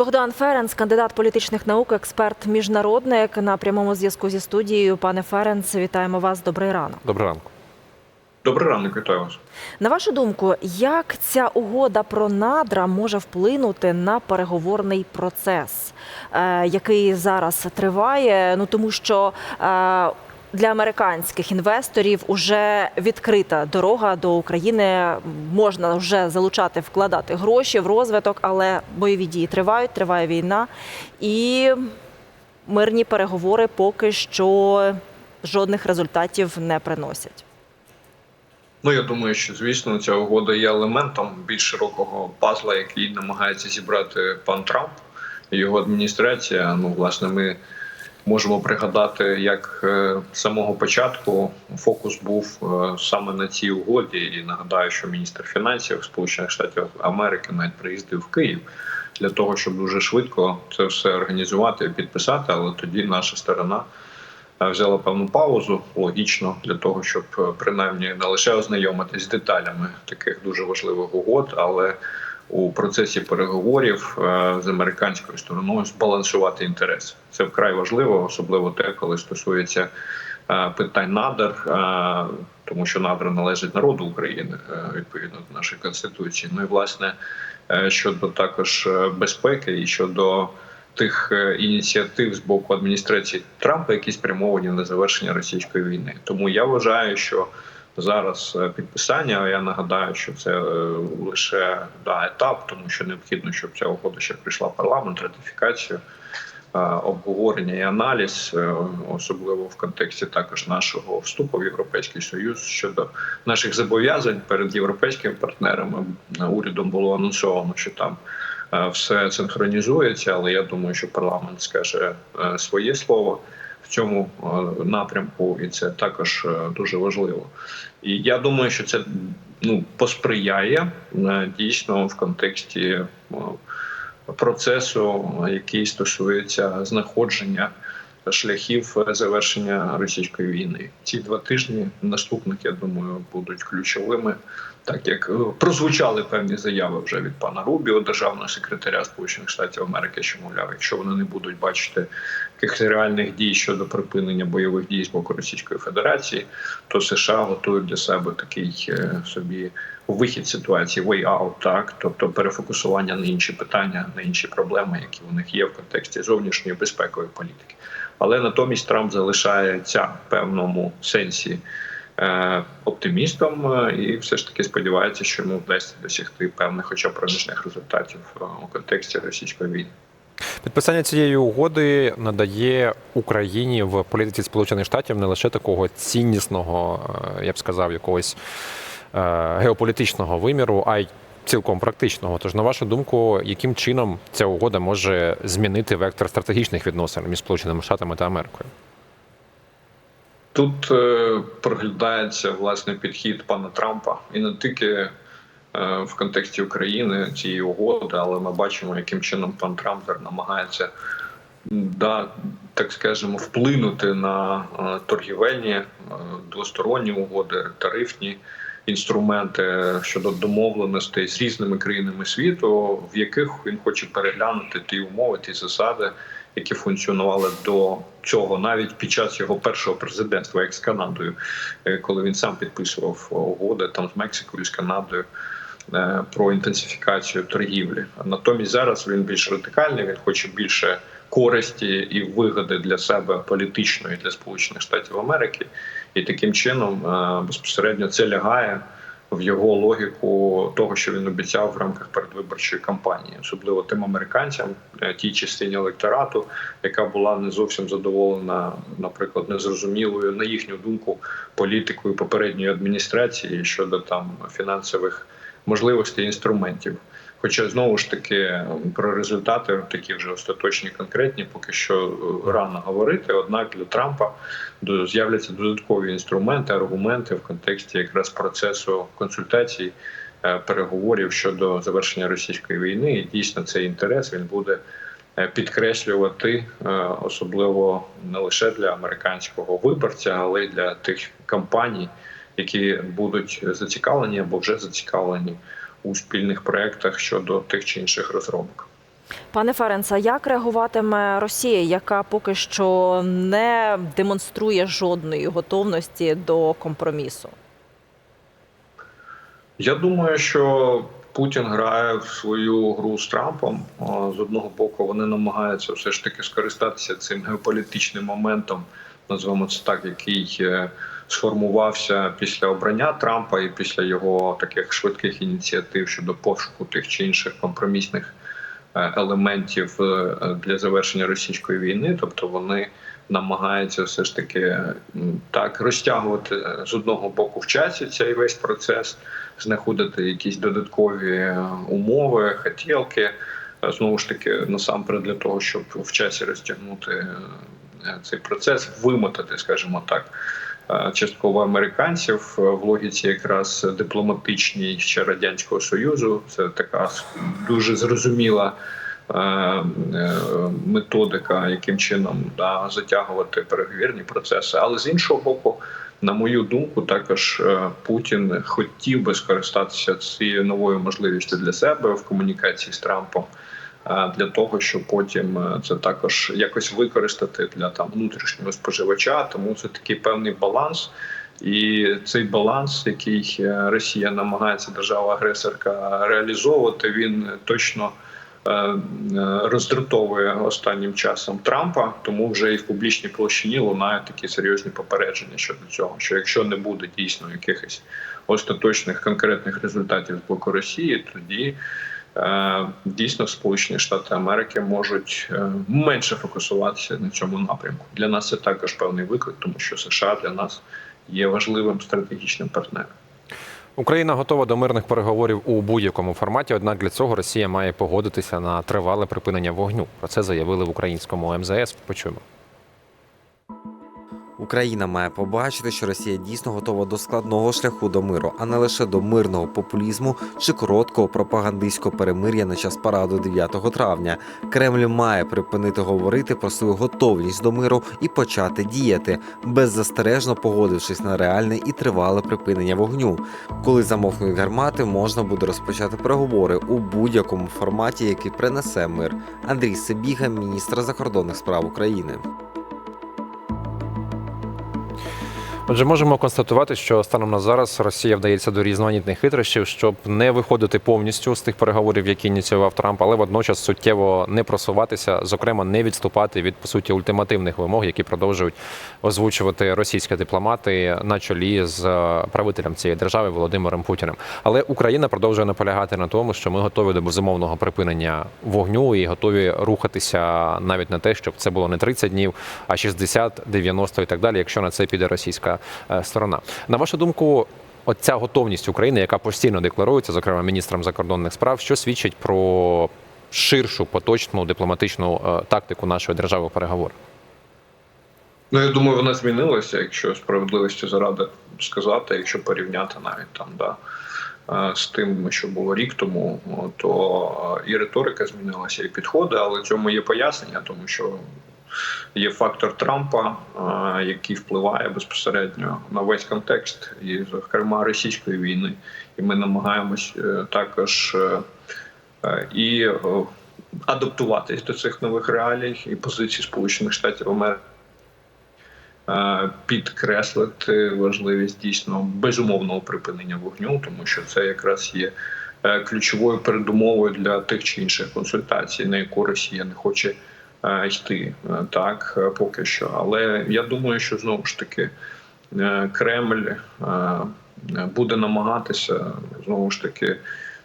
Богдан Ференц, кандидат політичних наук, експерт міжнародник на прямому зв'язку зі студією. Пане Ференц, вітаємо вас. Добрий ранок. Доброго ранку. Добрий ранок, вітаю вас. На вашу думку, як ця угода про надра може вплинути на переговорний процес, е, який зараз триває? Ну тому що е, для американських інвесторів вже відкрита дорога до України. Можна вже залучати, вкладати гроші в розвиток, але бойові дії тривають, триває війна, і мирні переговори поки що жодних результатів не приносять. Ну я думаю, що звісно ця угода є елементом більш широкого пазла, який намагається зібрати пан Трамп і його адміністрація. Ну, власне, ми можемо пригадати, як е, з самого початку фокус був е, саме на цій угоді. І нагадаю, що міністр фінансів Сполучених Штатів Америки навіть приїздив в Київ для того, щоб дуже швидко це все організувати і підписати. Але тоді наша сторона. е, Взяла певну паузу логічно для того, щоб принаймні не лише ознайомитись з деталями таких дуже важливих угод, але у процесі переговорів е, з американською стороною збалансувати інтереси. Це вкрай важливо, особливо те, коли стосується е, питань надр, е, тому що надра належить народу України відповідно до нашої конституції. Ну і власне щодо також безпеки і щодо тих ініціатив з боку адміністрації Трампа, які спрямовані на завершення російської війни. Тому я вважаю, що зараз е, підписання. Я нагадаю, що це е, лише да, етап, тому що необхідно, щоб ця угода ще прийшла в парламент, ратифікацію. е, Обговорення і аналіз, особливо в контексті також нашого вступу в Європейський Союз щодо наших зобов'язань перед європейськими партнерами. Урядом було анонсовано, що там все синхронізується, але я думаю, що парламент скаже своє слово цьому е, напрямку, і це також е, дуже важливо. І я думаю, що це ну посприяє е, дійсно в контексті процесу, який стосується знаходження шляхів завершення російської війни. Ці два тижні наступних, я думаю, будуть ключовими, так як прозвучали певні заяви вже від пана Рубіо, державного секретаря Сполучених Штатів Америки, що мовляв, якщо вони не будуть бачити якихось реальних дій щодо припинення бойових дій з боку Російської Федерації, то США готують для себе такий е, собі вихід ситуації way out, так тобто перефокусування на інші питання, на інші проблеми, які у них є в контексті зовнішньої безпекової політики. Але натомість Трамп залишається в певному сенсі е, оптимістом е, і все ж таки сподівається, що йому вдасться досягти певних, хоча б проміжних результатів у контексті російської війни. Підписання цієї угоди надає Україні в політиці Сполучених Штатів не лише такого ціннісного, е, я б сказав, якогось е, геополітичного виміру, а й цілком практичного. Тож, на вашу думку, яким чином ця угода може змінити вектор стратегічних відносин між Сполученими Штатами та Америкою? Тут е, проглядається власне підхід пана Трампа і не тільки в контексті України цієї угоди, але ми бачимо, яким чином пан Трамп намагається да, так скажемо, вплинути на е, торгівельні е, двосторонні угоди, тарифні інструменти щодо домовленостей з різними країнами світу, в яких він хоче переглянути ті умови, ті засади, які функціонували до цього, навіть під час його першого президентства, як з Канадою, е, коли він сам підписував угоди там з Мексикою, з Канадою. Е, Про інтенсифікацію торгівлі. Натомість зараз він більш радикальний. Він хоче більше користі і вигоди для себе політичної для Сполучених Штатів Америки, і таким чином е, безпосередньо це лягає в його логіку того, що він обіцяв в рамках передвиборчої кампанії, особливо тим американцям, е, тій частині електорату, яка була не зовсім задоволена, наприклад, незрозумілою на їхню думку політикою попередньої адміністрації щодо там фінансових можливостей інструментів. Хоча знову ж таки про результати такі вже остаточні, конкретні, поки що е, рано говорити. Однак для Трампа з'являться додаткові інструменти, аргументи в контексті якраз процесу консультацій, е, переговорів щодо завершення російської війни. І дійсно цей інтерес він буде е, підкреслювати, особливо не лише для американського виборця, але й для тих компаній, які будуть зацікавлені або вже зацікавлені у спільних проєктах щодо тих чи інших розробок. Пане Ференца, як реагуватиме Росія, яка поки що не демонструє жодної готовності до компромісу? Я думаю, що Путін грає в свою гру з Трампом. З одного боку, вони намагаються все ж таки скористатися цим геополітичним моментом, назвемо це так, який е, сформувався після обрання Трампа і після його таких швидких ініціатив щодо пошуку тих чи інших компромісних е, елементів е, для завершення російської війни. Тобто вони намагаються все ж таки так розтягувати е, з одного боку в часі цей весь процес знаходити якісь додаткові умови, хотілки. Знову ж таки, насамперед для того, щоб в часі розтягнути цей процес, вимотати, скажімо так, частково американців е, в логіці якраз дипломатичній ще радянського союзу. Це така дуже зрозуміла е, е, методика, яким чином да, затягувати переговірні процеси. Але з іншого боку, на мою думку, також е, Путін хотів би скористатися цією новою можливістю для себе в комунікації з Трампом. Е, Для того щоб потім е, це також якось використати для там внутрішнього споживача, тому це такий певний баланс, і цей баланс, який е, Росія намагається держава-агресорка реалізовувати, він точно роздратовує останнім часом Трампа, тому вже і в публічній площині лунають такі серйозні попередження щодо цього. Що якщо не буде дійсно якихось остаточних конкретних результатів з боку Росії, тоді дійсно Сполучені Штати Америки можуть е, менше фокусуватися на цьому напрямку. Для нас це також певний виклик, тому що США для нас є важливим стратегічним партнером. Україна готова до мирних переговорів у будь-якому форматі. Однак для цього Росія має погодитися на тривале припинення вогню. Про це заявили в українському МЗС. Почуємо. Україна має побачити, що Росія дійсно готова до складного шляху до миру, а не лише до мирного популізму чи короткого пропагандистського перемир'я на час параду 9 травня. Кремль має припинити говорити про свою готовність до миру і почати діяти, беззастережно погодившись на реальне і тривале припинення вогню. Коли замовкнуть гармати, можна буде розпочати переговори у будь-якому форматі, який принесе мир. Андрій Сибіга, міністр закордонних справ України. Отже, можемо констатувати, що станом на зараз Росія вдається до різноманітних хитрощів, щоб не виходити повністю з тих переговорів, які ініціював Трамп, але водночас суттєво не просуватися, зокрема, не відступати від по суті ультимативних вимог, які продовжують озвучувати російські дипломати на чолі з е, правителем цієї держави Володимиром Путіним. Але Україна продовжує наполягати на тому, що ми готові до безумовного припинення вогню і готові рухатися навіть на те, щоб це було не 30 днів, а 60, 90 і так далі, якщо на це піде російська сторона. На вашу думку, оця готовність України, яка постійно декларується, зокрема міністром закордонних справ, що свідчить про ширшу поточну дипломатичну е, тактику нашої держави у переговорах? Ну, я думаю, вона змінилася, якщо справедливості заради сказати, якщо порівняти навіть там, да, е, з тим, що було рік тому, то е, і риторика змінилася, і підходи, але цьому є пояснення, тому що є фактор Трампа, е, який впливає безпосередньо на весь контекст, і, зокрема, російської війни. І ми намагаємось е, також е, і адаптуватись до цих нових реалій і позицій Сполучених Штатів Америки. Підкреслити важливість дійсно безумовного припинення вогню, тому що це якраз є ключовою передумовою для тих чи інших консультацій, на яку Росія не хоче йти е, так е, поки що. Але я думаю, що знову ж таки е, Кремль е, буде намагатися знову ж таки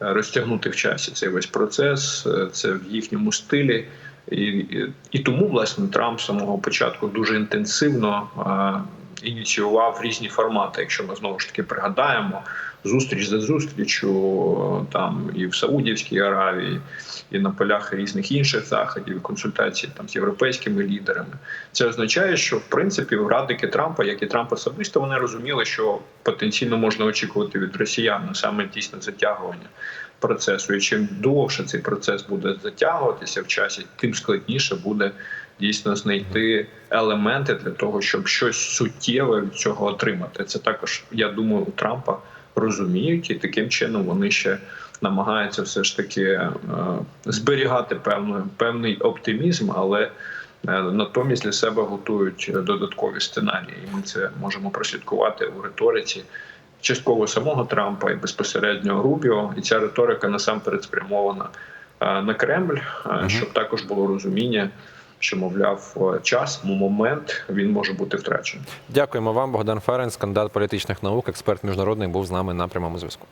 розтягнути в часі цей весь процес. Е, Це в їхньому стилі. І, і, і тому власне Трамп з самого початку дуже інтенсивно е, ініціював різні формати. Якщо ми знову ж таки пригадаємо зустріч за зустрічю е, там і в Саудівській Аравії, і на полях різних інших заходів, і консультацій там з європейськими лідерами, це означає, що в принципі радники Трампа, як і Трамп особисто, вони розуміли, що потенційно можна очікувати від росіян саме дійсно затягування процесу. І чим довше цей процес буде затягуватися в часі, тим складніше буде дійсно знайти елементи для того, щоб щось суттєве від цього отримати. Це також, я думаю, у Трампа розуміють, і таким чином вони ще намагається все ж таки е, зберігати певну, певний оптимізм, але е, натомість для себе готують додаткові сценарії. І ми це можемо прослідкувати у риториці частково самого Трампа і безпосередньо Рубіо. І ця риторика насамперед спрямована е, на Кремль, е, щоб також було розуміння, що мовляв, е, час, момент він може бути втрачений. Дякуємо вам, Богдан Ференс, кандидат політичних наук, експерт міжнародний, був з нами на прямому зв'язку.